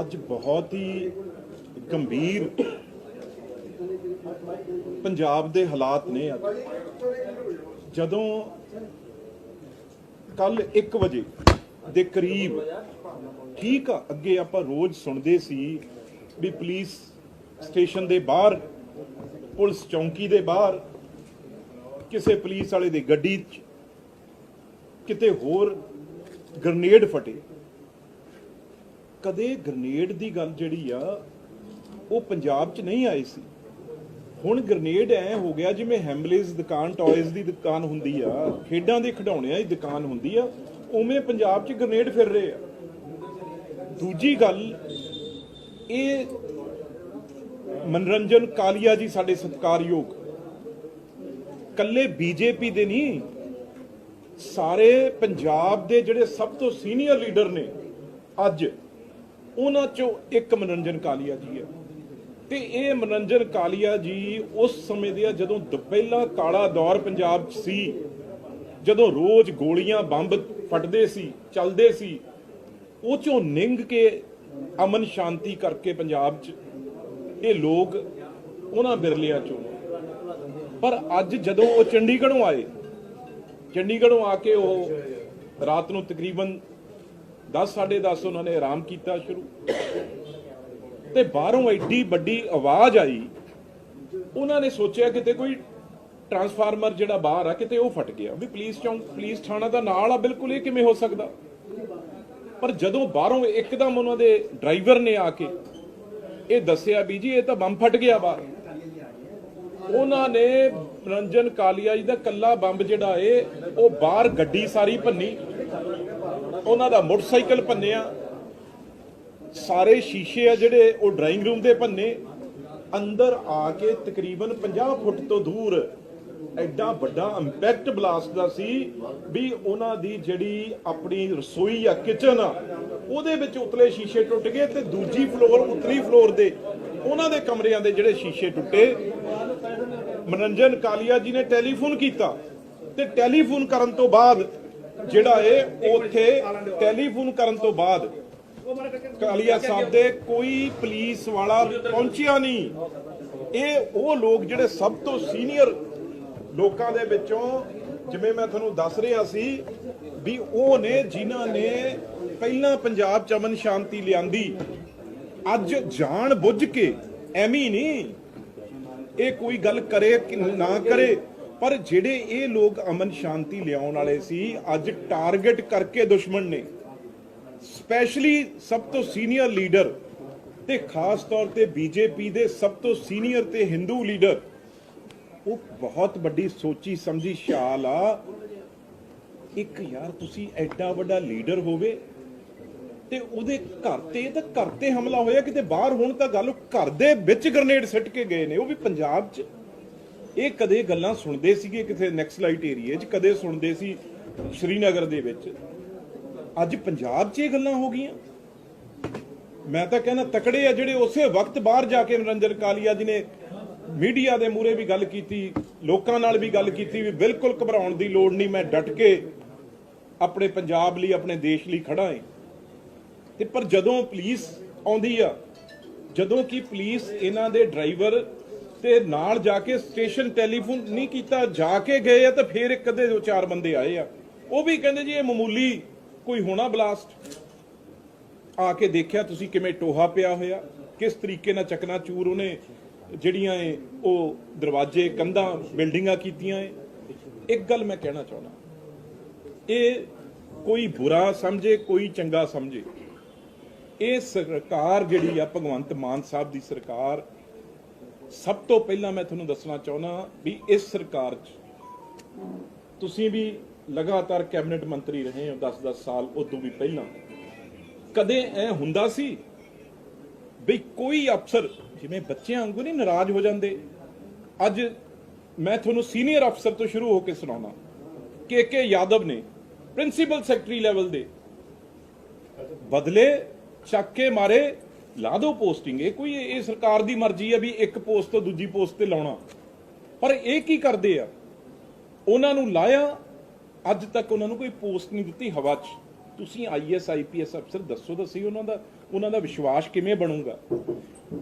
ਅੱਜ ਬਹੁਤ ਹੀ ਗੰਭੀਰ ਪੰਜਾਬ ਦੇ ਹਾਲਾਤ ਨੇ ਅੱਜ। ਜਦੋਂ ਕੱਲ 1 ਵਜੇ ਦੇ ਕਰੀਬ ਠੀਕ ਆ, ਅੱਗੇ ਆਪਾਂ ਰੋਜ਼ ਸੁਣਦੇ ਸੀ ਵੀ ਪੁਲਿਸ ਸਟੇਸ਼ਨ ਦੇ ਬਾਹਰ, ਪੁਲਿਸ ਚੌਂਕੀ ਦੇ ਬਾਹਰ, ਕਿਸੇ ਪੁਲਿਸ ਵਾਲੇ ਦੀ ਗੱਡੀ 'ਚ ਕਿਤੇ ਹੋਰ ਗ੍ਰਨੇਡ ਫਟੇ। ਕਦੇ ਗ੍ਰਨੇਡ ਦੀ ਗੱਲ ਜਿਹੜੀ ਆ, ਉਹ ਪੰਜਾਬ 'ਚ ਨਹੀਂ ਆਈ ਸੀ। ਹੁਣ ਗ੍ਰਨੇਡ ਐ ਹੋ ਗਿਆ ਜਿਵੇਂ ਹੈਮਲੇਜ਼ ਦੁਕਾਨ ਟੌਇਜ਼ ਦੀ ਦੁਕਾਨ ਹੁੰਦੀ ਆ, ਖੇਡਾਂ ਦੇ ਖਿਡੌਣਿਆਂ ਦੀ ਦੁਕਾਨ ਹੁੰਦੀ ਆ, ਉਵੇਂ ਪੰਜਾਬ 'ਚ ਗ੍ਰਨੇਡ ਫਿਰ ਰਹੇ ਆ। ਦੂਜੀ ਗੱਲ, ਇਹ ਮਨਰੰਜਨ ਕਾਲੀਆ ਜੀ ਸਾਡੇ ਸਤਿਕਾਰਯੋਗ। ਕੱਲੇ ਬੀਜੇਪੀ ਦੇ ਨਹੀਂ ਸਾਰੇ ਪੰਜਾਬ ਦੇ ਜਿਹੜੇ ਸਭ ਤੋਂ ਸੀਨੀਅਰ ਲੀਡਰ ਨੇ ਅੱਜ ਉਹਨਾਂ ਚੋਂ ਇੱਕ ਮਨੋਰੰਜਨ ਕਾਲੀਆ ਜੀ ਹੈ। ਤੇ ਇਹ ਮਨੋਰੰਜਨ ਕਾਲੀਆ ਜੀ ਉਸ ਸਮੇਂ ਦੇ ਜਦੋਂ ਦ- ਪਹਿਲਾ ਕਾਲਾ ਦੌਰ ਪੰਜਾਬ 'ਚ ਸੀ, ਜਦੋਂ ਰੋਜ਼ ਗੋਲੀਆਂ ਬੰਬ ਫਟਦੇ ਸੀ, ਚੱਲਦੇ ਸੀ, ਉਹ ਚੋਂ ਨਿੰਗ ਕੇ ਅਮਨ ਸ਼ਾਂਤੀ ਕਰਕੇ ਪੰਜਾਬ 'ਚ ਇਹ ਲੋਕ ਉਹਨਾਂ ਬਿਰਲਿਆਂ ਚੋਂ। ਪਰ ਅੱਜ ਜਦੋਂ ਉਹ ਚੰਡੀਗੜ੍ਹੋਂ ਆਏ, ਚੰਡੀਗੜ੍ਹੋਂ ਆ ਕੇ ਉਹ ਰਾਤ ਨੂੰ ਤਕਰੀਬਨ 10:30 ਉਹਨਾਂ ਨੇ ਆਰਾਮ ਕੀਤਾ ਸ਼ੁਰੂ। ਤੇ ਬਾਹਰੋਂ ਐਡੀ ਵੱਡੀ ਆਵਾਜ਼ ਆਈ। ਉਹਨਾਂ ਨੇ ਸੋਚਿਆ ਕਿਤੇ ਕੋਈ ਟਰਾਂਸਫਾਰਮਰ ਜਿਹੜਾ ਬਾਹਰ ਆ, ਕਿਤੇ ਉਹ ਫਟ ਗਿਆ। ਵੀ ਪੁਲਿਸ ਚੌਂਕ ਪੁਲਿਸ ਥਾਣਾ ਦਾ ਨਾਲ ਆ, ਬਿਲਕੁਲ ਇਹ ਕਿਵੇਂ ਹੋ ਸਕਦਾ? ਪਰ ਜਦੋਂ ਬਾਹਰੋਂ ਇੱਕਦਮ ਉਹਨਾਂ ਦੇ ਡਰਾਈਵਰ ਨੇ ਆ ਕੇ ਇਹ ਦੱਸਿਆ ਵੀ ਜੀ, ਇਹ ਤਾਂ ਬੰਬ ਫਟ ਗਿਆ ਬਾਹਰ। ਉਹਨਾਂ ਨੇ ਰੰਜਨ ਕਾਲੀਆ ਜੀ ਦਾ ਕੱਲਾ ਬੰਬ ਜਿਹੜਾ ਏ, ਉਹ ਬਾਹਰ ਗੱਡੀ ਸਾਰੀ ਭੰਨੀ। ਉਹਨਾਂ ਦਾ ਮੋਟਰਸਾਈਕਲ ਭੰਨਿਆ ਸਾਰੇ ਸ਼ੀਸ਼ੇ ਆ ਜਿਹੜੇ, ਉਹ ਡਰਾਇੰਗ ਰੂਮ ਦੇ ਭੰਨੇ। ਅੰਦਰ ਆ ਕੇ ਤਕਰੀਬਨ 50 ਫੁੱਟ ਤੋਂ ਦੂਰ ਐਡਾ ਵੱਡਾ ਇੰਪੈਕਟ ਬਲਾਸਟ ਦਾ ਸੀ ਵੀ ਉਹਨਾਂ ਦੀ ਜਿਹੜੀ ਆਪਣੀ ਰਸੋਈ ਆ ਕਿਚਨ ਆ, ਉਹਦੇ ਵਿੱਚ ਉਤਲੇ ਸ਼ੀਸ਼ੇ ਟੁੱਟ ਗਏ ਤੇ ਦੂਜੀ ਫਲੋਰ ਉਤਲੀ ਫਲੋਰ ਦੇ ਉਹਨਾਂ ਦੇ ਕਮਰਿਆਂ ਦੇ ਜਿਹੜੇ ਸ਼ੀਸ਼ੇ ਟੁੱਟੇ। ਮਨਰੰਜਨ ਕਾਲੀਆ ਜੀ ਨੇ ਟੈਲੀਫੋਨ ਕੀਤਾ ਤੇ ਟੈਲੀਫੋਨ ਕਰਨ ਤੋਂ ਬਾਅਦ ਜਿਹੜਾ ਇਹ ਉੱਥੇ ਟੈਲੀਫੋਨ ਕਰਨ ਤੋਂ ਬਾਅਦ ਕਾਲੀਆ ਸਾਹਿਬ ਦੇ ਕੋਈ ਪੁਲਿਸ ਵਾਲਾ ਪਹੁੰਚਿਆ ਨਹੀਂ। ਇਹ ਉਹ ਲੋਕ ਜਿਹੜੇ ਸਭ ਤੋਂ ਸੀਨੀਅਰ ਲੋਕਾਂ ਦੇ ਵਿੱਚੋਂ ਜਿਵੇਂ ਮੈਂ ਤੁਹਾਨੂੰ ਦੱਸ ਰਿਹਾ ਸੀ ਵੀ ਉਹ ਨੇ ਜਿਨ੍ਹਾਂ ਨੇ ਪਹਿਲਾਂ ਪੰਜਾਬ ਚ ਅਮਨ ਸ਼ਾਂਤੀ ਲਿਆਂਦੀ। ਅੱਜ ਜਾਣ ਬੁੱਝ ਕੇ ਐਵੇਂ ਹੀ ਨਹੀਂ। ਇਹ ਕੋਈ ਗੱਲ ਕਰੇ ਕਿ ਨਾ ਕਰੇ। ਪਰ ਜਿਹੜੇ ਇਹ ਲੋਕ ਅਮਨ ਸ਼ਾਂਤੀ ਲਿਆਉਣ ਵਾਲੇ ਸੀ, ਅੱਜ ਟਾਰਗੇਟ ਕਰਕੇ ਦੁਸ਼ਮਣ ਨੇ। ਸਪੈਸ਼ਲੀ ਸਭ ਤੋਂ ਸੀਨੀਅਰ ਲੀਡਰ ਤੇ ਖਾਸ ਤੌਰ ਤੇ ਬੀਜੇਪੀ ਦੇ ਸਭ ਤੋਂ ਸੀਨੀਅਰ ਤੇ ਹਿੰਦੂ ਲੀਡਰ ਉਹ ਬਹੁਤ ਵੱਡੀ ਸੋਚੀ ਸਮਝੀ ਛਾਲ ਆ। ਇੱਕ ਯਾਰ ਤੁਸੀਂ ਐਡਾ ਵੱਡਾ ਲੀਡਰ ਹੋਵੇ ਤੇ ਉਹਦੇ ਘਰ ਤੇ ਤਾਂ ਘਰ ਤੇ ਹਮਲਾ ਹੋਇਆ, ਕਿਤੇ ਬਾਹਰ ਹੋਣ ਤਾਂ ਗੱਲ ਘਰ ਦੇ ਵਿੱਚ ਗ੍ਰਨੇਡ ਸਿੱਟ ਕੇ ਗਏ ਨੇ। ਉਹ ਵੀ ਪੰਜਾਬ 'ਚ ਇਹ ਕਦੇ ਗੱਲਾਂ ਸੁਣਦੇ ਸੀਗੇ ਕਿਤੇ ਨੈਕਸਲਾਈਟ ਏਰੀਏ 'ਚ? ਕਦੇ ਸੁਣਦੇ ਸੀ ਸ਼੍ਰੀਨਗਰ ਦੇ ਵਿੱਚ? ਅੱਜ ਪੰਜਾਬ 'ਚ ਇਹ ਗੱਲਾਂ ਹੋ ਗਈਆਂ। ਮੈਂ ਤਾਂ ਕਹਿੰਦਾ ਤਕੜੇ ਆ ਜਿਹੜੇ ਉਸੇ ਵਕਤ ਬਾਹਰ ਜਾ ਕੇ ਨਰਿੰਦਰ ਕਾਲੀਆ ਜੀ ਨੇ ਮੀਡੀਆ ਦੇ ਮੂਹਰੇ ਵੀ ਗੱਲ ਕੀਤੀ, ਲੋਕਾਂ ਨਾਲ ਵੀ ਗੱਲ ਕੀਤੀ ਵੀ ਬਿਲਕੁਲ ਘਬਰਾਉਣ ਦੀ ਲੋੜ ਨਹੀਂ, ਮੈਂ ਡਟ ਕੇ ਆਪਣੇ ਪੰਜਾਬ ਲਈ, ਆਪਣੇ ਦੇਸ਼ ਲਈ ਖੜਾ ਹਾਂ ਤੇ ਪਰ ਜਦੋਂ ਪੁਲਿਸ ਆਉਂਦੀ ਆ, ਜਦੋਂ ਕਿ ਪੁਲਿਸ ਇਹਨਾਂ ਦੇ ਡਰਾਈਵਰ ਤੇ ਨਾਲ ਜਾ ਕੇ ਸਟੇਸ਼ਨ ਟੈਲੀਫੋਨ ਨਹੀਂ ਕੀਤਾ, ਜਾ ਕੇ ਗਏ ਆ ਤਾਂ ਫੇਰ ਇੱਕ ਅੱਧੇ ਦੋ ਚਾਰ ਬੰਦੇ ਆਏ ਆ। ਉਹ ਵੀ ਕਹਿੰਦੇ ਜੀ ਇਹ ਮਾਮੂਲੀ ਕੋਈ ਹੋਣਾ ਬਲਾਸਟ। ਆ ਕੇ ਦੇਖਿਆ ਤੁਸੀਂ ਕਿਵੇਂ ਟੋਹਾ ਪਿਆ ਹੋਇਆ, ਕਿਸ ਤਰੀਕੇ ਨਾਲ ਚਕਨਾ ਚੂਰ ਉਹਨੇ ਜਿਹੜੀਆਂ ਏ ਉਹ ਦਰਵਾਜ਼ੇ, ਕੰਧਾਂ, ਬਿਲਡਿੰਗਾਂ ਕੀਤੀਆਂ ਏ ਇੱਕ ਗੱਲ ਮੈਂ ਕਹਿਣਾ ਚਾਹੁੰਦਾ, ਇਹ ਕੋਈ ਬੁਰਾ ਸਮਝੇ, ਕੋਈ ਚੰਗਾ ਸਮਝੇ। ਇਹ ਸਰਕਾਰ ਜਿਹੜੀ ਆ ਭਗਵੰਤ ਮਾਨ ਸਾਹਿਬ ਦੀ ਸਰਕਾਰ ਸਭ ਤੋਂ ਪਹਿਲਾਂ ਮੈਂ ਤੁਹਾਨੂੰ ਦੱਸਣਾ ਚਾਹੁੰਦਾ ਵੀ ਇਸ ਸਰਕਾਰ 'ਚ ਤੁਸੀਂ ਵੀ ਲਗਾਤਾਰ ਕੈਬਨਿਟ ਮੰਤਰੀ ਰਹੇ ਹੋ 10-10 ਸਾਲ, ਉਦੋਂ ਵੀ ਪਹਿਲਾਂ। ਕਦੇ ਐ ਹੁੰਦਾ ਸੀ ਵੀ ਕੋਈ ਅਫਸਰ ਜਿਵੇਂ ਬੱਚਿਆਂ ਵਾਂਗੂ ਨਹੀਂ ਨਾਰਾਜ਼ ਹੋ ਜਾਂਦੇ? ਅੱਜ ਮੈਂ ਤੁਹਾਨੂੰ ਸੀਨੀਅਰ ਅਫਸਰ ਤੋਂ ਸ਼ੁਰੂ ਹੋ ਕੇ ਸੁਣਾਉਣਾ। ਕੇ ਕੇ ਯਾਦਵ ਨੇ ਪ੍ਰਿੰਸੀਪਲ ਸੈਕਟਰੀ ਲੈਵਲ ਦੇ ਬਦਲੇ ਚੱਕ ਕੇ ਮਾਰੇ ਲਾ ਦੋ ਪੋਸਟਿੰਗ, ਇਹ ਕੋਈ, ਇਹ ਸਰਕਾਰ ਦੀ ਮਰਜ਼ੀ ਆ ਵੀ ਇੱਕ ਪੋਸਟ ਤੋਂ ਦੂਜੀ ਪੋਸਟ ਤੇ ਲਾਉਣਾ। ਪਰ ਇਹ ਕੀ ਕਰਦੇ ਆ? ਉਹਨਾਂ ਨੂੰ ਲਾਇਆ, ਅੱਜ ਤੱਕ ਉਹਨਾਂ ਨੂੰ ਕੋਈ ਪੋਸਟ ਨਹੀਂ ਦਿੱਤੀ ਹਵਾ 'ਚ। ਤੁਸੀਂ ਆਈਐਸ ਆਈਪੀਐਸ ਅਫਸਰ ਦੱਸੋ ਤਾਂ ਸਹੀ ਉਹਨਾਂ ਦਾ ਉਹਨਾਂ ਦਾ ਵਿਸ਼ਵਾਸ ਕਿਵੇਂ ਬਣੂਗਾ?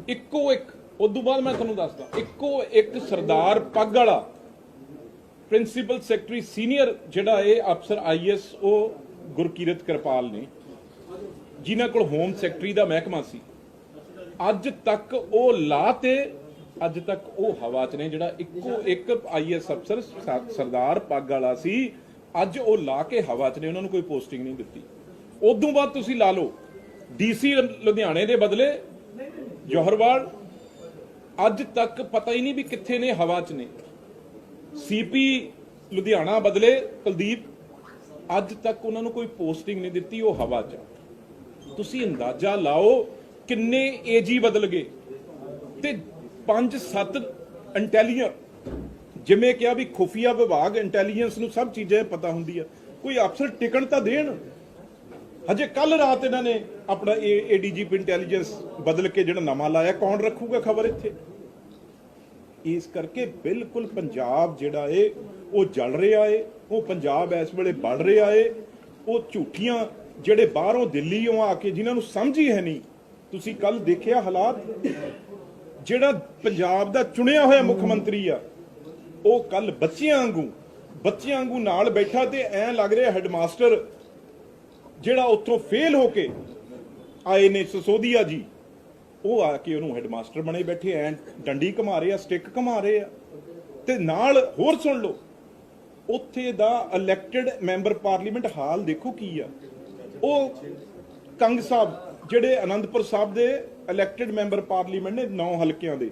ਇੱਕੋ ਇੱਕ ਉਦੋਂ ਬਾਅਦ ਮੈਂ ਤੁਹਾਨੂੰ ਦੱਸਦਾ, ਇੱਕੋ ਇੱਕ ਸਰਦਾਰ ਪੱਗ ਵਾਲਾ, ਪ੍ਰਿੰਸੀਪਲ ਸੈਕਟਰੀ ਸੀਨੀਅਰ, ਜਿਹੜਾ ਇਹ ਅਫਸਰ ਆਈਐਸ ਉਹ ਗੁਰਕੀਰਤ ਕਿਰਪਾਲ ਨੇ। ਜਿਨ੍ਹਾਂ ਕੋਲ ਹੋਮ ਸੈਕਟਰੀ ਦਾ ਮਹਿਕਮਾ ਸੀ। ਅੱਜ ਤੱਕ ਉਹ ਲਾ ਤੇ ਅੱਜ ਤੱਕ ਉਹ ਹਵਾ 'ਚ ਨੇ ਜਿਹੜਾ ਇੱਕੋ ਇੱਕ ਆਈਐਸ ਅਫਸਰ ਸਰਦਾਰ ਪੱਗ ਵਾਲਾ ਸੀ, ਅੱਜ ਉਹ ਲਾ ਕੇ ਹਵਾ 'ਚ ਨੇ, ਉਹਨਾਂ ਨੂੰ ਕੋਈ ਪੋਸਟਿੰਗ ਨਹੀਂ ਦਿੱਤੀ। ਉਦੋਂ ਬਾਅਦ ਤੁਸੀਂ ਲਾ ਲਓ ਡੀਸੀ ਲੁਧਿਆਣੇ ਦੇ ਬਦਲੇ, ਜੋਹਰਵਾਲ, ਅੱਜ ਤੱਕ ਪਤਾ ਹੀ ਨਹੀਂ ਵੀ ਕਿੱਥੇ ਨੇ ਹਵਾ 'ਚ ਨੇ। ਸੀਪੀ ਲੁਧਿਆਣਾ ਬਦਲੇ, ਕੁਲਦੀਪ, ਅੱਜ ਤੱਕ ਉਹਨਾਂ ਨੂੰ ਕੋਈ ਪੋਸਟਿੰਗ ਨਹੀਂ ਦਿੱਤੀ ਉਹ ਹਵਾ 'ਚ। ਤੁਸੀਂ ਅੰਦਾਜ਼ਾ ਲਾਓ ਕਿੰਨੇ ਏਜੀ ਬਦਲ ਗਏ? ਤੇ 5-7 ਇੰਟੈਲੀਜੈਂਟ ਜਿਵੇਂ ਕਿਹਾ ਵੀ ਖੁਫੀਆ ਵਿਭਾਗ ਇੰਟੈਲੀਜੈਂਸ ਨੂੰ ਸਭ ਚੀਜ਼ਾਂ ਪਤਾ ਹੁੰਦੀ ਆ। ਕੋਈ ਅਫਸਰ ਟਿਕਣ ਤਾਂ ਦੇਣ? ਹਜੇ ਕੱਲ ਰਾਤ ਇਹਨਾਂ ਨੇ ਆਪਣਾ ਏਡੀਜੀਪੀ ਇੰਟੈਲੀਜੈਂਸ ਬਦਲ ਕੇ ਜਿਹੜਾ ਨਵਾਂ ਲਾਇਆ, ਕੌਣ ਰੱਖੂਗਾ ਖਬਰ ਇੱਥੇ? ਇਸ ਕਰਕੇ ਬਿਲਕੁਲ ਪੰਜਾਬ ਜਿਹੜਾ ਏ, ਉਹ ਜਲ ਰਿਹਾ ਏ, ਉਹ ਪੰਜਾਬ ਇਸ ਵੇਲੇ ਵੱਧ ਰਿਹਾ ਏ, ਉਹ ਝੂਠੀਆਂ ਜਿਹੜੇ ਬਾਹਰੋਂ ਦਿੱਲੀੋਂ ਆ ਕੇ ਜਿਨ੍ਹਾਂ ਨੂੰ ਸਮਝ ਹੀ ਹੈ ਨਹੀਂ ਤੁਸੀਂ ਕੱਲ ਦੇਖਿਆ ਹਾਲਾਤ? ਜਿਹੜਾ ਪੰਜਾਬ ਦਾ ਚੁਣਿਆ ਹੋਇਆ ਮੁੱਖ ਮੰਤਰੀ ਆ, ਉਹ ਕੱਲ ਬੱਚਿਆਂ ਵਾਂਗੂ ਬੱਚਿਆਂ ਵਾਂਗੂ ਨਾਲ ਬੈਠਾ ਤੇ ਐਂ ਲੱਗ ਰਿਹਾ ਹੈਡਮਾਸਟਰ, ਜਿਹੜਾ ਉੱਥੋਂ ਫੇਲ ਹੋ ਕੇ ਆਏ ਨੇ ਸਸੋਦੀਆ ਜੀ, ਉਹ ਆ ਕੇ ਉਹਨੂੰ ਹੈਡਮਾਸਟਰ ਬਣੇ ਬੈਠੇ ਐ, ਡੰਡੀ ਘਮਾ ਰਹੇ ਆ, ਸਟਿੱਕ ਘਮਾ ਰਹੇ ਆ। ਤੇ ਨਾਲ ਹੋਰ ਸੁਣ ਲਓ, ਉੱਥੇ ਦਾ ਇਲੈਕਟਿਡ ਮੈਂਬਰ ਪਾਰਲੀਮੈਂਟ ਹਾਲ ਦੇਖੋ ਕੀ ਆ। ਉਹ ਕੰਗ ਸਾਹਿਬ ਜਿਹੜੇ ਅਨੰਦਪੁਰ ਸਾਹਿਬ ਦੇ ਇਲੈਕਟਿਡ ਮੈਂਬਰ ਪਾਰਲੀਮੈਂਟ ਨੇ 9 ਹਲਕਿਆਂ ਦੇ